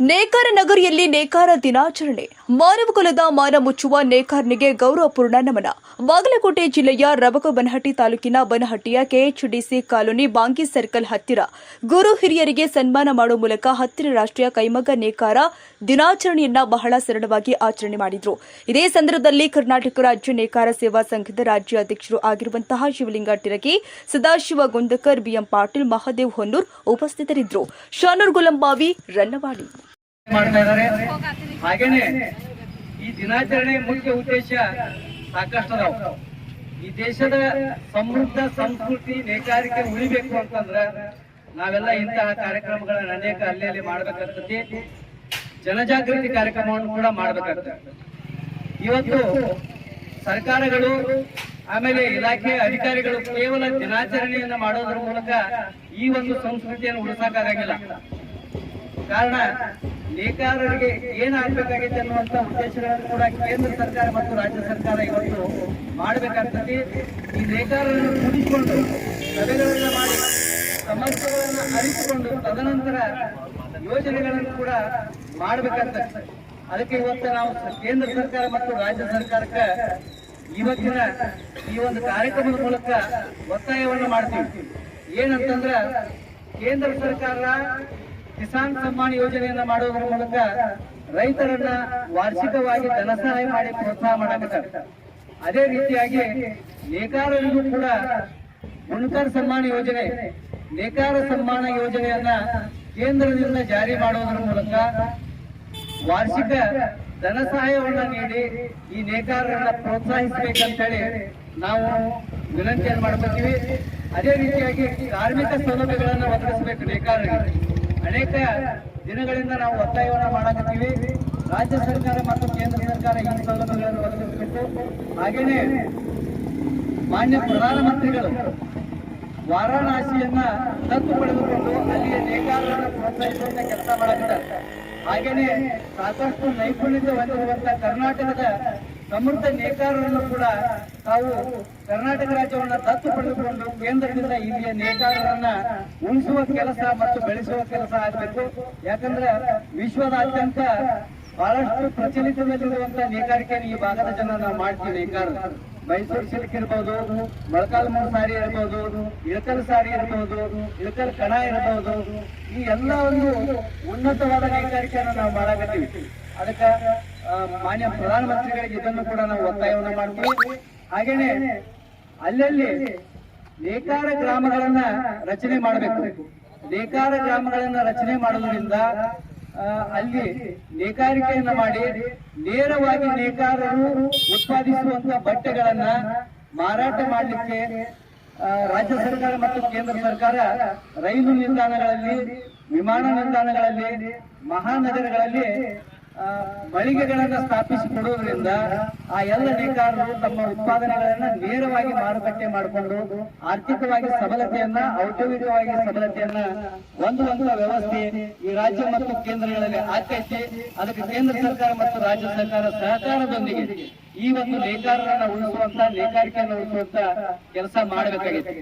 ನೇಕಾರ ನಗರಿಯಲ್ಲಿ ನೇಕಾರ ದಿನಾಚರಣೆ. ಮಾನವ ಕುಲದ ಮಾನ ಮುಚ್ಚುವ ನೇಕಾರನಿಗೆ ಗೌರವಪೂರ್ಣ ನಮನ. ಬಾಗಲಕೋಟೆ ಜಿಲ್ಲೆಯ ರಬಕಬನಹಟ್ಟಿ ತಾಲೂಕಿನ ಬನಹಟ್ಟಿಯ ಕೆಎಚ್ಡಿಸಿ ಕಾಲೋನಿ ಬಾಂಗಿ ಸರ್ಕಲ್ ಹತ್ತಿರ ಗುರು ಹಿರಿಯರಿಗೆ ಸನ್ಮಾನ ಮಾಡುವ ಮೂಲಕ ಹತ್ತಿರ ರಾಷ್ಟ್ರೀಯ ಕೈಮಗ್ಗ ನೇಕಾರ ದಿನಾಚರಣೆಯನ್ನ ಬಹಳ ಸರಳವಾಗಿ ಆಚರಣೆ ಮಾಡಿದ್ರು. ಇದೇ ಸಂದರ್ಭದಲ್ಲಿ ಕರ್ನಾಟಕ ರಾಜ್ಯ ನೇಕಾರ ಸೇವಾ ಸಂಘದ ರಾಜ್ಯ ಅಧ್ಯಕ್ಷರು ಆಗಿರುವಂತಹ ಶಿವಲಿಂಗ ಟಿರಗಿ ಸದಾಶಿವ ಗುಂದಕರ್, ಬಿಎಂ ಪಾಟೀಲ್, ಮಹಾದೇವ್ ಹೊನ್ನೂರ್ ಉಪಸ್ಥಿತರಿದ್ದರು. ಶಾನೂರ್ ಗುಲಂಬಾವಿ ರನ್ನವಾಡಿ ಮಾಡ್ತಾ ಇದ್ದಾರೆ. ಹಾಗೇನೆ ಈ ದಿನಾಚರಣೆ ಮುಖ್ಯ ಉದ್ದೇಶ ಸಾಕಷ್ಟು ಅದಾವ. ಈ ದೇಶದ ಸಮೃದ್ಧ ಸಂಸ್ಕೃತಿ ನೇಕಾರಿಕೆ ಉಳಿಬೇಕು ಅಂತಂದ್ರ ನಾವೆಲ್ಲ ಇಂತಹ ಕಾರ್ಯಕ್ರಮಗಳನ್ನ ಅನೇಕ ಅಲ್ಲಿ ಮಾಡ್ಬೇಕಾಗ್ತದೆ ಜನಜಾಗೃತಿ ಕಾರ್ಯಕ್ರಮವನ್ನು ಕೂಡ ಮಾಡ್ಬೇಕಾಗ್ತದೆ ಇವತ್ತು ಸರ್ಕಾರಗಳು ಆಮೇಲೆ ಇಲಾಖೆಯ ಅಧಿಕಾರಿಗಳು ಕೇವಲ ದಿನಾಚರಣೆಯನ್ನ ಮಾಡೋದ್ರ ಮೂಲಕ ಈ ಒಂದು ಸಂಸ್ಕೃತಿಯನ್ನು ಉಳಿಸಕ್ಕಾಗಂಗಿಲ್ಲ. ಕಾರಣ ನೇಕಾರರಿಗೆ ಏನಾಗಬೇಕಾಗಿದೆ ಅನ್ನುವಂಥ ಉದ್ದೇಶಗಳನ್ನು ಕೂಡ ಕೇಂದ್ರ ಸರ್ಕಾರ ಮತ್ತು ರಾಜ್ಯ ಸರ್ಕಾರ ಇವತ್ತು ಮಾಡಬೇಕಾಗ್ತದೆ. ಈ ನೇಕಾರರನ್ನು ಕುಡಿಸಿಕೊಂಡು ಸಭೆಗಳನ್ನ ಮಾಡಿ ಸಮಸ್ಯೆಗಳನ್ನು ಅರಿತುಕೊಂಡು ತದನಂತರ ಯೋಜನೆಗಳನ್ನು ಕೂಡ ಮಾಡಬೇಕಾಗ್ತದೆ. ಅದಕ್ಕೆ ಇವತ್ತು ನಾವು ಕೇಂದ್ರ ಸರ್ಕಾರ ಮತ್ತು ರಾಜ್ಯ ಸರ್ಕಾರಕ್ಕೆ ಇವತ್ತಿನ ಈ ಒಂದು ಕಾರ್ಯಕ್ರಮದ ಮೂಲಕ ಒತ್ತಾಯವನ್ನು ಮಾಡ್ತೀವಿ. ಏನಂತಂದ್ರ ಕೇಂದ್ರ ಸರ್ಕಾರ ಕಿಸಾನ್ ಸಮ್ಮಾನ್ ಯೋಜನೆಯನ್ನ ಮಾಡೋದ್ರ ಮೂಲಕ ರೈತರನ್ನ ವಾರ್ಷಿಕವಾಗಿ ಧನ ಸಹಾಯ ಮಾಡಿ ಪ್ರೋತ್ಸಾಹ ಮಾಡಕತ್ತಾರೆ. ಅದೇ ರೀತಿಯಾಗಿ ನೇಕಾರರಿಗೂ ಕೂಡ ಬುಣಕರ್ ಸಮ್ಮಾನ ಯೋಜನೆ, ನೇಕಾರ ಸಮ್ಮಾನ ಯೋಜನೆಯನ್ನ ಕೇಂದ್ರದಿಂದ ಜಾರಿ ಮಾಡುವುದರ ಮೂಲಕ ವಾರ್ಷಿಕ ಧನ ಸಹಾಯವನ್ನ ನೀಡಿ ಈ ನೇಕಾರರನ್ನ ಪ್ರೋತ್ಸಾಹಿಸಬೇಕಂತೇಳಿ ನಾವು ವಿನಂತಿಯನ್ನು ಮಾಡ್ಕೊತೀವಿ. ಅದೇ ರೀತಿಯಾಗಿ ಕಾರ್ಮಿಕ ಸೌಲಭ್ಯಗಳನ್ನು ಒದಗಿಸಬೇಕು ನೇಕಾರರಿಗೆ. ಅನೇಕ ದಿನಗಳಿಂದ ನಾವು ಒತ್ತಾಯವನ್ನ ಮಾಡಕತ್ತೀವಿ. ರಾಜ್ಯ ಸರ್ಕಾರ ಮತ್ತು ಕೇಂದ್ರ ಸರ್ಕಾರ ಈ ಸೌಲಭ್ಯಗಳನ್ನು ಒದಗಿಸಬೇಕು. ಹಾಗೇನೆ ಮಾನ್ಯ ಪ್ರಧಾನಮಂತ್ರಿಗಳು ವಾರಾಣಸಿಯನ್ನ ದತ್ತು ಪಡೆದುಕೊಂಡು ಅಲ್ಲಿಯ ನೇಕಾರರನ್ನು ಪ್ರೋತ್ಸಾಹಿಸುವಂತ ಕೆಲಸ ಮಾಡಲಿದ್ದಾರೆ. ಹಾಗೆಯೇ ಸಾಕಷ್ಟು ನೈಪುಣ್ಯತೆ ಹೊಂದಿರುವಂತಹ ಕರ್ನಾಟಕದ ಸಮೃದ್ಧ ನೇಕಾರರನ್ನು ಕೂಡ ತಾವು ಕರ್ನಾಟಕ ರಾಜ್ಯವನ್ನ ದತ್ತು ಪಡೆದುಕೊಂಡು ಕೇಂದ್ರದಿಂದ ಇಲ್ಲಿಯ ನೇಕಾರರನ್ನ ಉಳಿಸುವ ಕೆಲಸ ಮತ್ತು ಬೆಳೆಸುವ ಕೆಲಸ ಆಗಬೇಕು. ಯಾಕಂದ್ರೆ ವಿಶ್ವದಾದ್ಯಂತ ಬಹಳಷ್ಟು ಪ್ರಚಲಿತದಲ್ಲಿರುವಂತಹ ನೇಕಾರಿಕೆಯನ್ನು ಈ ಭಾಗದ ಜನ ನಾವು ಮಾಡ್ತೀವಿ. ನೇಕಾರ ಮೈಸೂರು ಸಿಲ್ಕ್ ಇರ್ಬೋದು, ಮೊಳಕಾಲ್ಮೂರು ಸಾರಿ ಇರ್ಬೋದು, ಇಳಕಲ್ ಸಾರಿ ಇರ್ಬೋದು, ಇಳಕಲ್ ಕಣ ಇರ್ಬೋದು, ಈ ಎಲ್ಲ ಒಂದು ಉನ್ನತವಾದ ನೇಕಾರಿಕೆಯನ್ನು ನಾವು ಮಾಡಾಕತ್ತೀವಿ. ಅದಕ್ಕೆ ಮಾನ್ಯ ಪ್ರಧಾನಮಂತ್ರಿಗಳಿಗೆ ಇದನ್ನು ಕೂಡ ನಾವು ಒತ್ತಾಯವನ್ನು ಮಾಡ್ತೀವಿ. ಹಾಗೇನೆ, ಅಲ್ಲಲ್ಲಿ ನೇಕಾರ ಗ್ರಾಮಗಳನ್ನ ರಚನೆ ಮಾಡಬೇಕು. ನೇಕಾರ ಗ್ರಾಮಗಳನ್ನ ರಚನೆ ಮಾಡೋದ್ರಿಂದ ಅಲ್ಲಿ ನೇಕಾರಿಕೆಯನ್ನ ಮಾಡಿ ನೇರವಾಗಿ ನೇಕಾರರು ಉತ್ಪಾದಿಸುವಂತ ಬಟ್ಟೆಗಳನ್ನ ಮಾರಾಟ ಮಾಡಲಿಕ್ಕೆ ರಾಜ್ಯ ಸರ್ಕಾರ ಮತ್ತು ಕೇಂದ್ರ ಸರ್ಕಾರ ರೈಲು ನಿಲ್ದಾಣಗಳಲ್ಲಿ, ವಿಮಾನ ನಿಲ್ದಾಣಗಳಲ್ಲಿ, ಮಹಾನಗರಗಳಲ್ಲಿ ಮಳಿಗೆಗಳನ್ನ ಸ್ಥಾಪಿಸಿ ಕೊಡುವುದರಿಂದ ಆ ಎಲ್ಲ ನೇಕಾರರು ತಮ್ಮ ಉತ್ಪಾದನೆಗಳನ್ನ ನೇರವಾಗಿ ಮಾರುಕಟ್ಟೆ ಮಾಡಿಕೊಂಡು ಆರ್ಥಿಕವಾಗಿ ಸಬಲತೆಯನ್ನ, ಔದ್ಯೋಗಿಕವಾಗಿ ಸಬಲತೆಯನ್ನ ಹೊಂದುವಂತ ವ್ಯವಸ್ಥೆ ಈ ರಾಜ್ಯ ಮತ್ತು ಕೇಂದ್ರಗಳಲ್ಲಿ ಆಗ್ತೈತಿ. ಅದಕ್ಕೆ ಕೇಂದ್ರ ಸರ್ಕಾರ ಮತ್ತು ರಾಜ್ಯ ಸರ್ಕಾರ ಸಹಕಾರದೊಂದಿಗೆ ಈ ಒಂದು ನೇಕಾರರನ್ನ ಉಳಿಸುವಂತ, ನೇಕಾರಿಕೆಯನ್ನು ಉಳಿಸುವಂತ ಕೆಲಸ ಮಾಡಬೇಕಾಗಿದೆ